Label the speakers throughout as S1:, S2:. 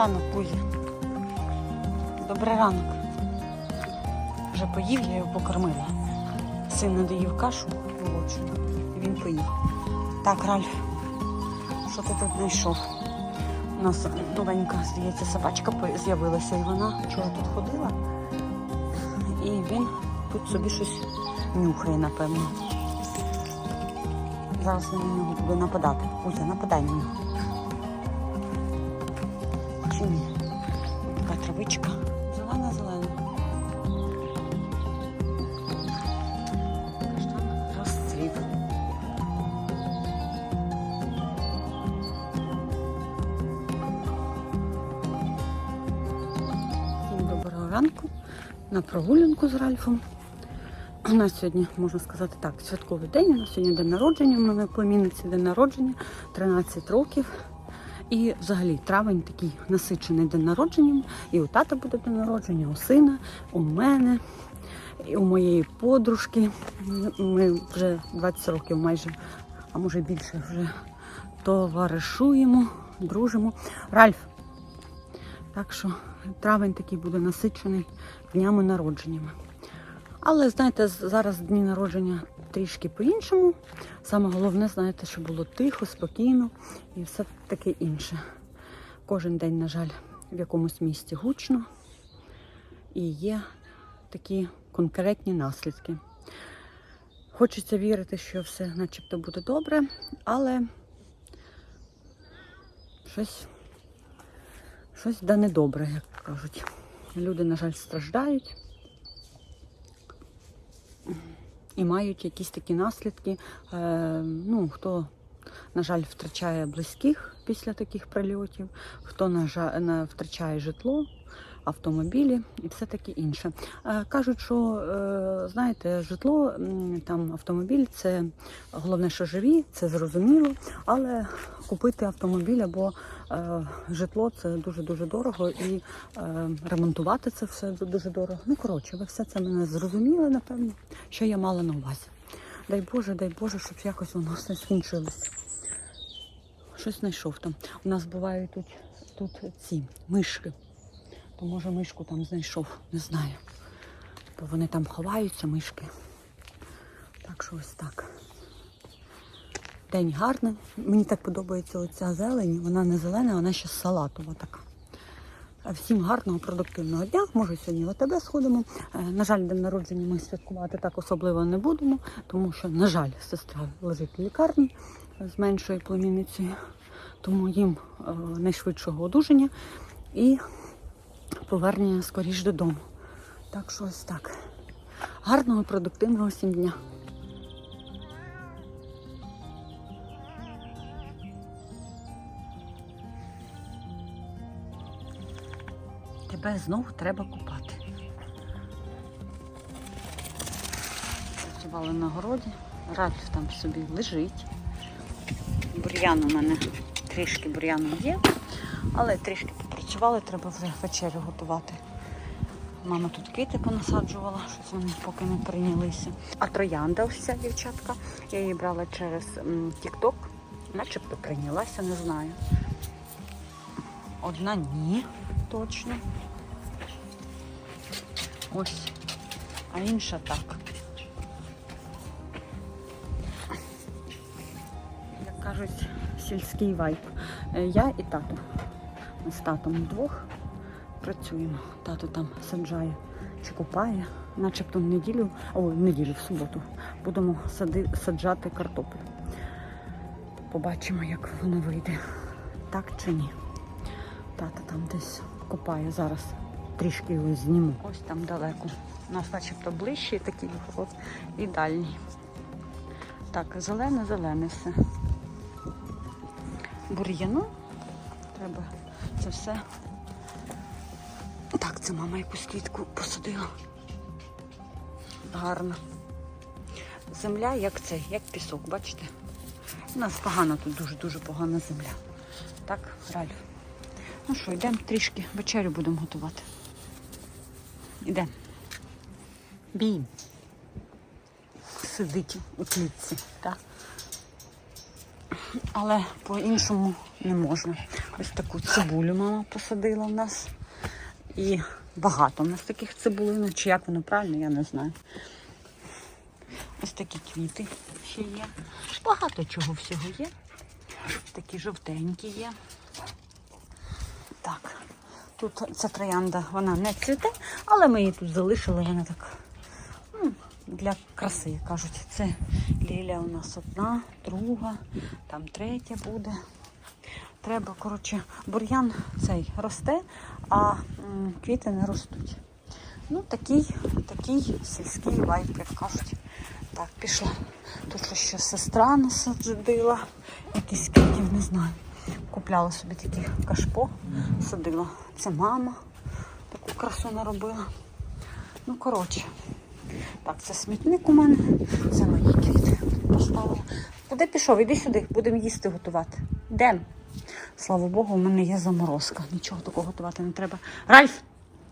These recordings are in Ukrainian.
S1: ранок, Кузя. Добрий ранок. Вже поїв, я його покормила. Син не кашу молодшу, і він поїв. Так, Ральф, що ти тут знайшов? У нас новенька, здається, собачка з'явилася, і вона вчора тут ходила. І він тут собі щось нюхає, напевно. Зараз на нього буду нападати. Кузя, нападай на нього. Чи? Така травичка. Зелена, зелена. Каштан розцвіт. Всім доброго ранку. На прогулянку з Ральфом. У нас сьогодні, можна сказати так, святковий день. У нас сьогодні день народження, у мене племінниці день народження, 13 років. І взагалі травень такий насичений день народження. І у тата буде день народження, у сина, у мене, і у моєї подружки. Ми вже 20 років майже, а може більше вже товаришуємо, дружимо. Ральф. Так що травень такий буде насичений днями народженнями. Але знаєте, зараз дні народження трішки по-іншому. Саме головне, знаєте, що було тихо, спокійно і все таке інше. Кожен день, на жаль, в якомусь місті гучно і є такі конкретні наслідки. Хочеться вірити, що все начебто буде добре, але щось, щось да недобре, як кажуть. Люди, на жаль, страждають і мають якісь такі наслідки. Е, ну, хто, на жаль, втрачає близьких після таких прильотів, хто, на жаль, втрачає житло, автомобілі і все таке інше. Е, кажуть, що е, знаєте, житло, там автомобіль це головне, що живі, це зрозуміло, але купити автомобіль або житло це дуже-дуже дорого і е, ремонтувати це все дуже дорого. Ну, коротше, ви все це мене зрозуміли, напевно, що я мала на увазі. Дай Боже, дай Боже, щоб якось воно все скінчилось. Щось знайшов там. У нас бувають тут, тут ці мишки. То може мишку там знайшов, не знаю. Бо вони там ховаються, мишки. Так що ось так. День гарний. Мені так подобається оця зелень. Вона не зелена, вона ще салатова така. Всім гарного, продуктивного дня. Може, сьогодні в АТБ сходимо. Е, На жаль, день народження ми святкувати так особливо не будемо, тому що, на жаль, сестра лежить в лікарні з меншою племінницею, тому їм е, найшвидшого одужання і повернення скоріш додому. Так що ось так. Гарного, продуктивного всім дня. Тебе знову треба купати. Працювали на городі, Ральф там собі лежить. Бур'ян у мене трішки бур'яну є, але трішки попрацювали, треба вже вечерю готувати. Мама тут квіти понасаджувала, щось вони поки не прийнялися. А троянда ось ця дівчатка. Я її брала через TikTok, начебто прийнялася, не знаю. Одна ні, точно. Ось. А інша так. Як кажуть, сільський вайб. Е, Я і тато. Ми з татом вдвох працюємо. Тато там саджає чи купає, начебто в неділю, о, в неділю, в суботу, будемо сади, саджати картоплю. Побачимо, як воно вийде. Так чи ні. Тата там десь копає зараз. Трішки його зніму. Ось там далеко. У нас начебто ближчий такий от і дальній. Так, зелене, зелене все. Бур'яну. Треба це все. Так, це мама якусь квітку посадила. Гарно. Земля як цей, як пісок, бачите? У нас погана тут дуже-дуже погана земля. Так, Ральф. Ну що, йдемо трішки вечерю будемо готувати. Йдемо. Бій. Сидить у клітці, так? Але по-іншому не можна. Ось таку цибулю мама посадила в нас. І багато в нас таких цибулинок, чи як воно правильно, я не знаю. Ось такі квіти ще є. Багато чого всього є. Такі жовтенькі є. Так, тут ця троянда, вона не цвіте, але ми її тут залишили, вона так для краси, як кажуть. Це лілія у нас одна, друга, там третя буде. Треба, коротше, бур'ян цей росте, а квіти не ростуть. Ну, такий, такий сільський вайб, як кажуть. Так, пішла. Тут ще сестра насадила, якісь квітів, не знаю. Купляла собі такі кашпо, садила. Це мама таку красу наробила. Ну, коротше. Так, це смітник у мене, це мої квіти поставила. Куди пішов? Іди сюди, будемо їсти готувати. Де? Слава Богу, у мене є заморозка. Нічого такого готувати не треба. Ральф,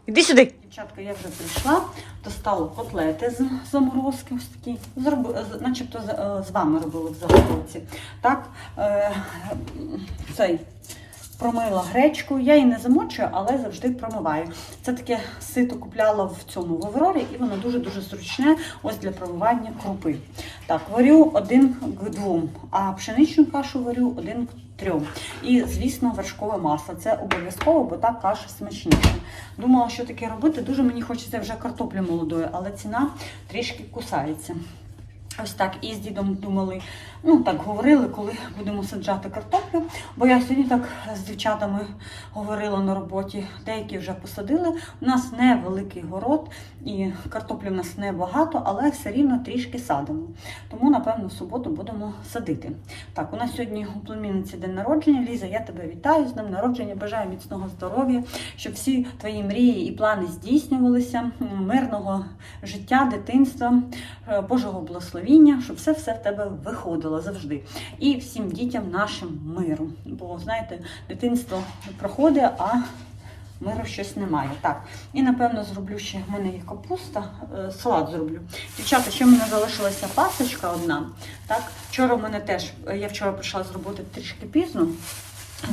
S1: іди сюди. Дівчатка, я вже прийшла, достала котлети з заморозки, ось такі. Зроби, начебто з, е, з вами робили в заготовці. Так, е, цей. Промила гречку, я її не замочую, але завжди промиваю. Це таке сито купляла в цьому в Аврорі, і воно дуже-дуже зручне ось для промивання крупи. Так, варю один к двом, а пшеничну кашу варю один к трьом. І, звісно, вершкове масло. Це обов'язково, бо так каша смачніша. Думала, що таке робити. Дуже мені хочеться вже картоплі молодої, але ціна трішки кусається. Ось так і з дідом думали, ну так говорили, коли будемо саджати картоплю. Бо я сьогодні так з дівчатами говорила на роботі. Деякі вже посадили. У нас невеликий город і картоплі в нас небагато, але все рівно трішки садимо. Тому, напевно, в суботу будемо садити. Так, у нас сьогодні у племінниці день народження. Ліза, я тебе вітаю з днем народження. Бажаю міцного здоров'я, щоб всі твої мрії і плани здійснювалися, мирного життя, дитинства, е, Божого благословіння, щоб все все в тебе виходило завжди. І всім дітям нашим миру. Бо знаєте, дитинство проходить, а миру щось немає. Так, і напевно зроблю ще в мене є капуста, е, салат зроблю. Дівчата, ще в мене залишилася пасочка одна. Так, вчора в мене теж я вчора прийшла з роботи трішки пізно.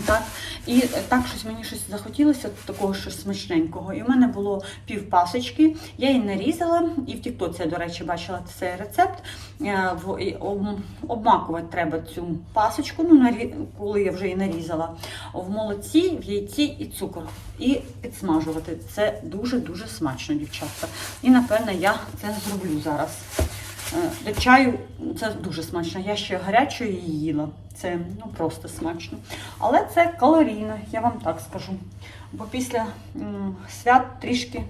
S1: Так, і так щось мені щось захотілося такого щось смачненького. І в мене було пів пасочки, я її нарізала, і в Тіктоці, я, до речі, бачила цей рецепт. Е, Обмакувати треба цю пасочку, ну, коли я вже її нарізала, в молоці, в яйці і цукор. І підсмажувати. Це дуже-дуже смачно, дівчатка. І, напевно, я це зроблю зараз. Е, До чаю це дуже смачно. Я ще гарячою її їла. Це ну просто смачно. Але це калорійно, я вам так скажу. Бо після м, свят трішки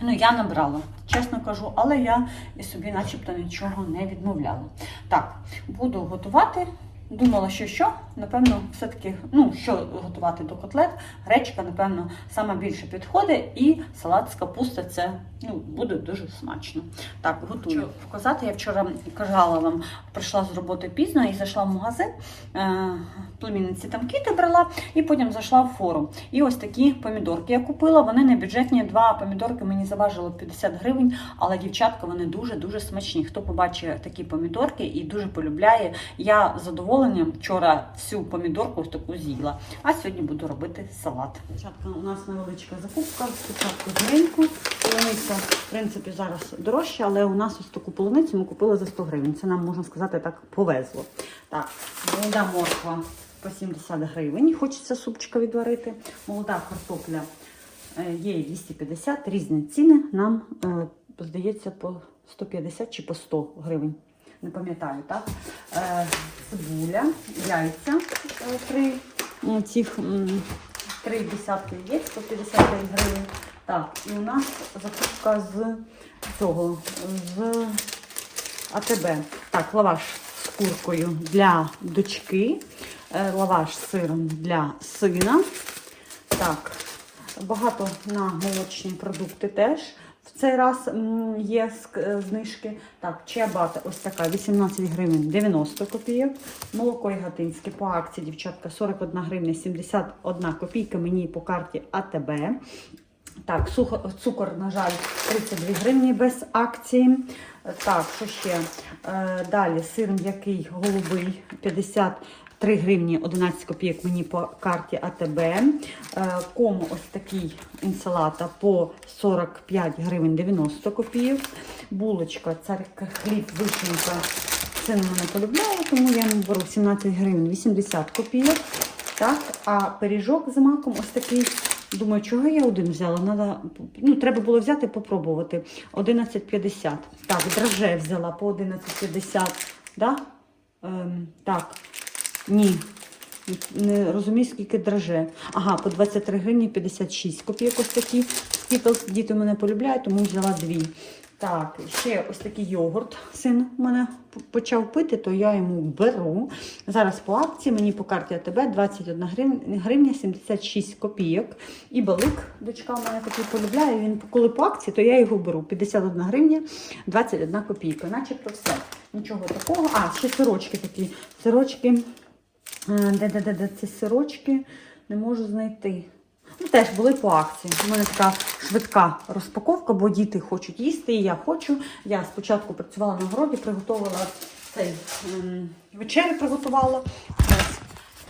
S1: ну, я набрала, чесно кажу, але я собі начебто нічого не відмовляла. Так, буду готувати. Думала, що що, напевно, все-таки, ну, що готувати до котлет, гречка, напевно, саме більше підходить, і салат з капусти це ну, буде дуже смачно. Так, готую. Вказати, я вчора казала вам, прийшла з роботи пізно і зайшла в магазин, е, племінниці там кіти брала, і потім зайшла в форум. І ось такі помідорки я купила, вони не бюджетні, два помідорки мені заважило 50 гривень, але дівчатка, вони дуже-дуже смачні. Хто побачить такі помідорки і дуже полюбляє, я з задоволенням вчора всю помідорку ось таку з'їла. А сьогодні буду робити салат. Дівчатка, у нас невеличка закупка. Спочатку зеленьку. Полуниця, в принципі, зараз дорожча, але у нас ось таку полуницю ми купили за 100 гривень. Це нам, можна сказати, так повезло. Так, молода морква по 70 гривень. Хочеться супчика відварити. Молода картопля е, є 250, різні ціни. Нам, е, здається, по 150 чи по 100 гривень. Не пам'ятаю, так? Цибуля, яйця, е, три цих три десятки яєць по 55 гривень. Так, і у нас закупка з цього, з АТБ. Так, лаваш з куркою для дочки, е, лаваш з сиром для сина. Так, багато на молочні продукти теж. В цей раз є е, знижки. Так, чиабата ось така 18 гривень 90 копійок. Молоко яготинське по акції, дівчатка, 41 гривня 71 копійка мені по карті АТБ. Так, цукор, на жаль, 32 гривні без акції. Так, що ще? Е, далі сир м'який голубий 50 3 гривні 11 копійок мені по карті АТБ. Е, Кому ось такий інсалата по 45 гривень 90 копійок. Булочка, цар хліб, вишенька. Це не мене полюбляє, тому я йому беру 17 гривень 80 копійок. Так, а пиріжок з маком ось такий. Думаю, чого я один взяла? Надо, ну, треба було взяти і попробувати. 11,50. Так, драже взяла по 11,50. Да? Ем, так, ні. Не розумію, скільки драже. Ага, по 23 гривні 56 копійок ось такі. Skittles діти мене полюбляють, тому взяла дві. Так, ще ось такий йогурт. Син у мене почав пити, то я йому беру. Зараз по акції мені по карті АТБ 21 гривня, гривня 76 копійок. І балик, дочка в мене такий полюбляє. Він коли по акції, то я його беру. 51 гривня 21 копійка. Начебто все. Нічого такого. А, ще сирочки такі. Сирочки. Де-де-де ці сирочки? Не можу знайти. Ну, теж були по акції. У мене така швидка розпаковка, бо діти хочуть їсти, і я хочу. Я спочатку працювала на городі, приготувала цей ем, вечерю приготувала.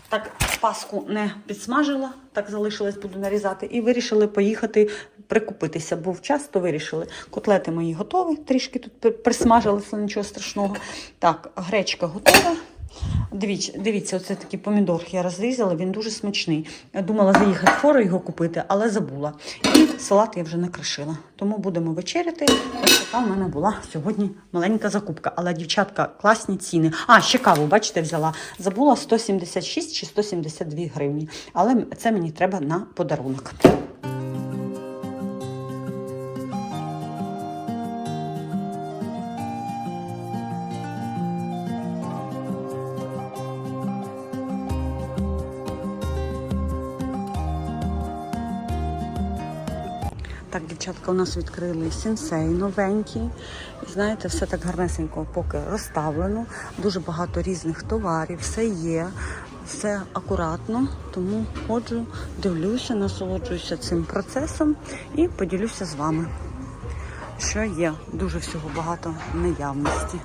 S1: Так, паску не підсмажила, так залишилось, буду нарізати. І вирішили поїхати прикупитися. Був час, то вирішили. Котлети мої готові, трішки тут при- присмажилися, нічого страшного. Так, гречка готова. Дивіться, дивіться, оце такий помідор я розрізала, він дуже смачний. Я думала заїхати в фору його купити, але забула. І салат я вже накришила. Тому будемо вечеряти. Ось така в мене була сьогодні маленька закупка. Але дівчатка класні ціни. А, ще каву, бачите, взяла. Забула 176 чи 172 гривні. Але це мені треба на подарунок. Дівчатка, у нас відкрили сенсей новенький. І знаєте, все так гарнесенько поки розставлено. Дуже багато різних товарів, все є, все акуратно. Тому ходжу, дивлюся, насолоджуюся цим процесом і поділюся з вами. Що є дуже всього багато наявності.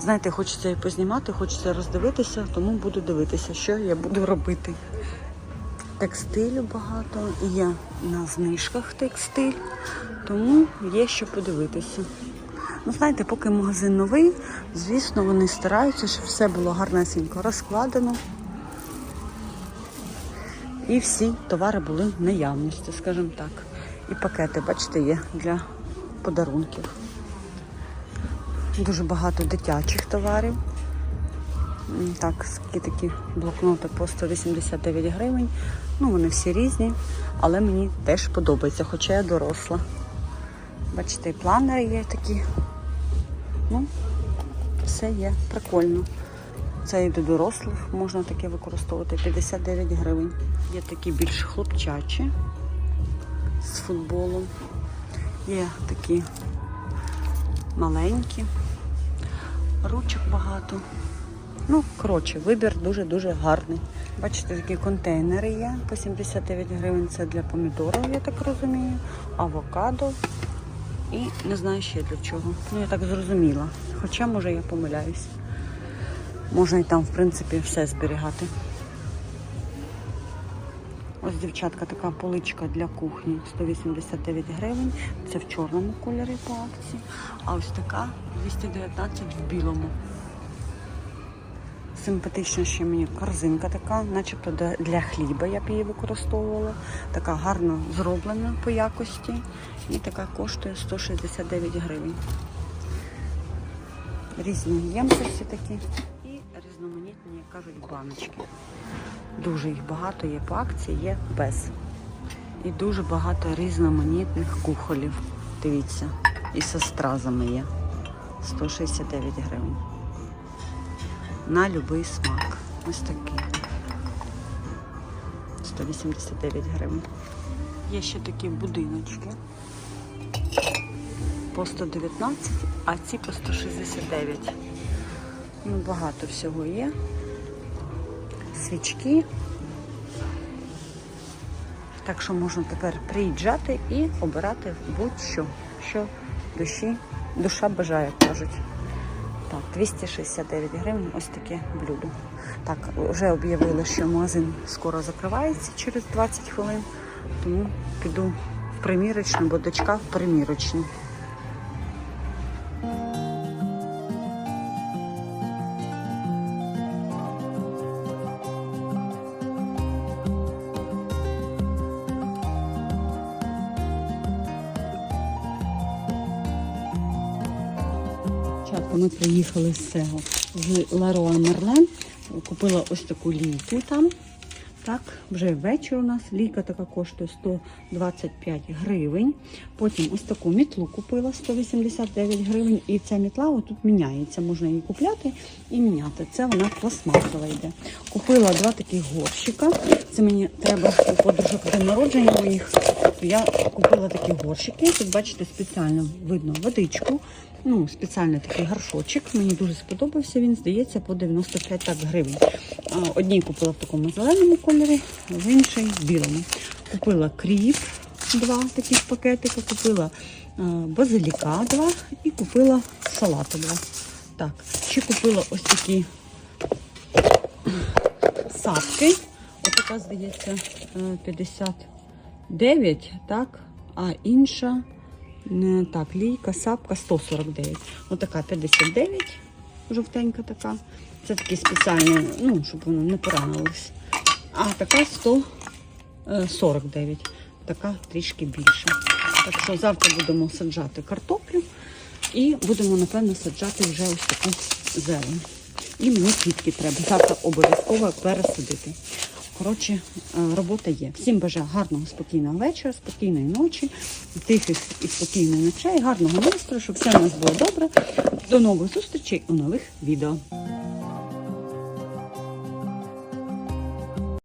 S1: Знаєте, хочеться і познімати, хочеться роздивитися, тому буду дивитися, що я буду робити. Текстилю багато, є на знижках текстиль, тому є що подивитися. Ну, знаєте, поки магазин новий, звісно, вони стараються, щоб все було гарнесенько розкладено. І всі товари були в наявності, скажімо так. І пакети, бачите, є для подарунків. Дуже багато дитячих товарів. Так, такі блокноти по 189 гривень. Ну, вони всі різні, але мені теж подобається, хоча я доросла. Бачите, і планери є такі. Ну, все є, прикольно. Це і до дорослих можна таке використовувати 59 гривень. Є такі більш хлопчачі з футболом. Є такі маленькі, ручок багато. Ну, коротше, вибір дуже-дуже гарний. Бачите, такі контейнери є по 79 гривень. Це для помідорів, я так розумію, авокадо і не знаю ще для чого. Ну, я так зрозуміла. Хоча, може, я помиляюсь. Можна і там, в принципі, все зберігати. Ось, дівчатка, така поличка для кухні 189 гривень. Це в чорному кольорі по акції. А ось така 219 в білому. Симпатична ще мені корзинка така, начебто для- хліба я б її використовувала. Така гарно зроблена по якості. І така коштує 169 гривень. Різні ємкості такі. І різноманітні, як кажуть, баночки. Дуже їх багато є по акції, є без. І дуже багато різноманітних кухолів. Дивіться, і со стразами є. 169 гривень на будь-який смак. Ось такий. 189 гривень. Є ще такі будиночки по 119, а ці по 169. Ну, багато всього є. Свічки. Так що можна тепер приїжджати і обирати будь-що, що душі, душа бажає, кажуть. Так, 269 гривень, ось таке блюдо. Так, вже об'явили, що магазин скоро закривається через 20 хвилин, тому піду в примірочну, бо дочка в примірочну. Спочатку ми приїхали з цього з Лароа Мерлен. Купила ось таку лійку там. Так, вже вечір у нас лійка така коштує 125 гривень. Потім ось таку мітлу купила 189 гривень. І ця мітла отут міняється. Можна її купляти і міняти. Це вона пластмасова йде. Купила два таких горщика. Це мені треба у подружок день народження моїх. Я купила такі горщики. Тут бачите, спеціально видно водичку. Ну, спеціальний такий горшочок. Мені дуже сподобався. Він здається по 95 так, гривень. Одній купила в такому зеленому кольорі, в іншій білому. Купила кріп, два таких пакетика, купила базиліка два і купила салату два. Так, ще купила ось такі сапки. Ось така, здається, е, 59, так, а інша. Не так, лійка, сапка 149. Отака 59, жовтенька така. Це такі спеціальні, ну, щоб воно не поранилось. А така 149. Така трішки більша. Так що завтра будемо саджати картоплю і будемо, напевно, саджати вже ось таку зелень. І мені квітки треба. Завтра обов'язково пересадити. Коротше, е, робота є. Всім бажаю гарного, спокійного вечора, спокійної ночі, тихих і спокійних ночей, гарного настрою, щоб все у нас було добре. До нових зустрічей у нових відео.